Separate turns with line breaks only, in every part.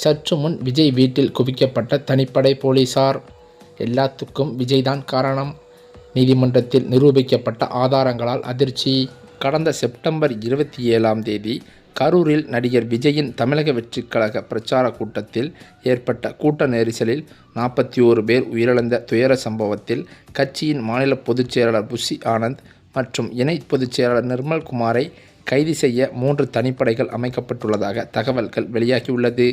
சற்று முன் விஜய் வீட்டில் குவிக்கப்பட்ட தனிப்படை போலீசார். எல்லாத்துக்கும் விஜய் தான் காரணம். நீதிமன்றத்தில் நிரூபிக்கப்பட்ட ஆதாரங்களால் அதிர்ச்சி. கடந்த செப்டம்பர் இருபத்தி ஏழாம் தேதி கரூரில் நடிகர் விஜயின் தமிழக வெற்றிக்கழக பிரச்சார கூட்டத்தில் ஏற்பட்ட கூட்ட நெரிசலில் நாற்பத்தி ஓரு பேர் உயிரிழந்த துயர சம்பவத்தில் கட்சியின் மாநில பொதுச்செயலாளர் புஷி ஆனந்த் மற்றும் இணை பொதுச்செயலாளர் நிர்மல்குமாரை கைது செய்ய மூன்று தனிப்படைகள் அமைக்கப்பட்டுள்ளதாக தகவல்கள் வெளியாகியுள்ளது.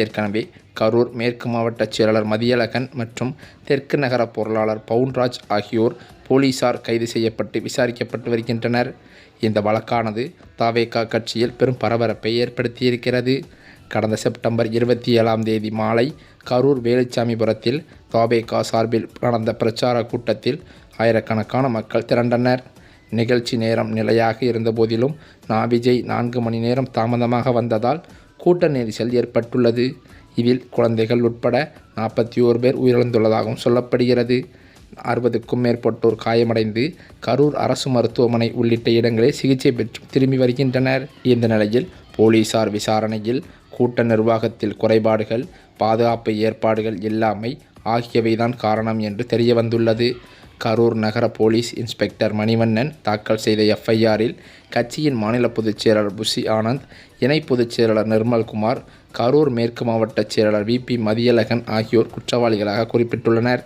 ஏற்கனவே கரூர் மேற்கு மாவட்ட செயலாளர் மதியழகன் மற்றும் தெற்கு நகர பொருளாளர் பவுன்ராஜ் ஆகியோர் போலீசார் கைது செய்யப்பட்டு விசாரிக்கப்பட்டு வருகின்றனர். இந்த வழக்கானது தாவேகா கட்சியில் பெரும் பரபரப்பை ஏற்படுத்தியிருக்கிறது. கடந்த செப்டம்பர் இருபத்தி ஏழாம் தேதி மாலை கரூர் வேலுச்சாமிபுரத்தில் தாபேகா சார்பில் நடந்த பிரச்சார கூட்டத்தில் ஆயிரக்கணக்கான மக்கள் திரண்டனர். நிகழ்ச்சி நேரம் நிலையாக இருந்தபோதிலும் நாபிஜை நான்கு மணி நேரம் தாமதமாக வந்ததால் கூட்ட நெரிசல் ஏற்பட்டுள்ளது. இதில் குழந்தைகள் உட்பட நாற்பத்தி ஓரு பேர் உயிரிழந்துள்ளதாகவும் சொல்லப்படுகிறது. அறுபதுக்கும் மேற்பட்டோர் காயமடைந்து கரூர் அரசு மருத்துவமனை உள்ளிட்ட இடங்களில் சிகிச்சை பெற்று திரும்பி வருகின்றனர். இந்த நிலையில் போலீசார் விசாரணையில் கூட்ட நிர்வாகத்தில் குறைபாடுகள் பாதுகாப்பு ஏற்பாடுகள் இல்லாமை ஆகியவைதான் காரணம் என்று தெரிய வந்துள்ளது கரூர் நகர போலீஸ் இன்ஸ்பெக்டர் மணிவண்ணன் தாக்கல் செய்த எஃப்ஐஆரில் கட்சியின் மாநில பொதுச் செயலாளர் புஷி ஆனந்த் இணை பொதுச் செயலாளர் நிர்மல்குமார் கரூர் மேற்கு மாவட்ட செயலாளர் விபி மதியழகன் ஆகியோர் குற்றவாளிகளாக குறிப்பிட்டுள்ளனர்.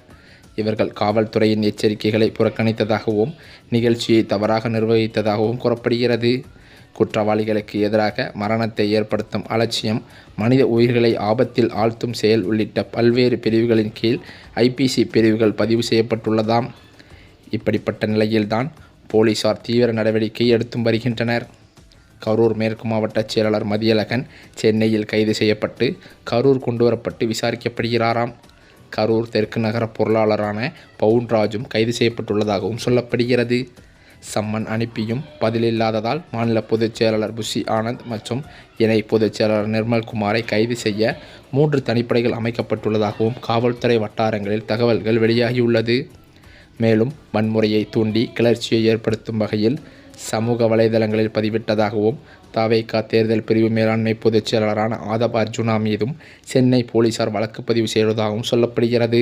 இவர்கள் காவல்துறையின் எச்சரிக்கைகளை புறக்கணித்ததாகவும் நிகழ்ச்சியை தவறாக நிர்வகித்ததாகவும் கூறப்படுகிறது. குற்றவாளிகளுக்கு எதிராக மரணத்தை ஏற்படுத்தும் அலட்சியம் மனித உயிர்களை ஆபத்தில் ஆழ்த்தும் செயல் உள்ளிட்ட பல்வேறு பிரிவுகளின் கீழ் ஐபிசி பிரிவுகள் பதிவு செய்யப்பட்டுள்ளதாம். இப்படிப்பட்ட நிலையில்தான் போலீசார் தீவிர நடவடிக்கை எடுத்தும் வருகின்றனர். கரூர் மேற்கு மாவட்ட செயலாளர் மதியழகன் சென்னையில் கைது செய்யப்பட்டு கரூர் கொண்டுவரப்பட்டு விசாரிக்கப்படுகிறாராம். கரூர் தெற்கு நகர பொருளாளரான பவுன்ராஜும் கைது செய்யப்பட்டுள்ளதாகவும் சொல்லப்படுகிறது. சம்மன் அனுப்பியும் பதிலில்லாததால் மாநில பொதுச் செயலாளர் புஷி ஆனந்த் மற்றும் இணை பொதுச் செயலாளர் நிர்மல்குமாரை கைது செய்ய மூன்று தனிப்படைகள் அமைக்கப்பட்டுள்ளதாகவும் காவல்துறை வட்டாரங்களில் தகவல்கள் வெளியாகியுள்ளது. மேலும் வன்முறையை தூண்டி கிளர்ச்சியை ஏற்படுத்தும் வகையில் சமூக வலைதளங்களில் பதிவிட்டதாகவும் தாவேகா தேர்தல் பிரிவு மேலாண்மை பொதுச் செயலாளரான ஆதப் அர்ஜுனா மீதும் சென்னை போலீசார் வழக்கு பதிவு செய்வதாகவும் சொல்லப்படுகிறது.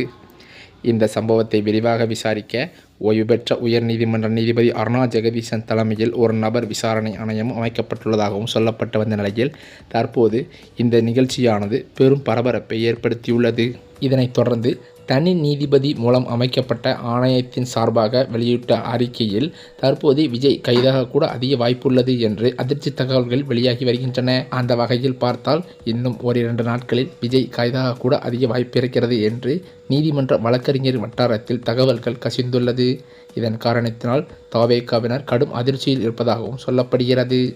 இந்த சம்பவத்தை விரிவாக விசாரிக்க ஓய்வு பெற்ற உயர்நீதிமன்ற நீதிபதி அருணா ஜெகதீசன் தலைமையில் ஒரு நபர் விசாரணை ஆணையம் அமைக்கப்பட்டுள்ளதாகவும் சொல்லப்பட்டு வந்த நிலையில் தற்போது இந்த நிகழ்ச்சியானது பெரும் பரபரப்பை ஏற்படுத்தியுள்ளது. இதனைத் தொடர்ந்து தனி நீதிபதி மூலம் அமைக்கப்பட்ட ஆணையத்தின் சார்பாக வெளியிட்ட அறிக்கையில் தற்போது விஜய் கைதாக கூட அதிக வாய்ப்புள்ளது என்று அதிர்ச்சி தகவல்கள் வெளியாகி வருகின்றன. அந்த வகையில் பார்த்தால் இன்னும் ஓரிரண்டு நாட்களில் விஜய் கைதாக கூட அதிக வாய்ப்பு இருக்கிறது என்று நீதிமன்ற வழக்கறிஞர் வட்டாரத்தில் தகவல்கள் கசிந்துள்ளது. இதன் காரணத்தினால் தாவேகாவினர் கடும் அதிர்ச்சியில் இருப்பதாகவும் சொல்லப்படுகிறது.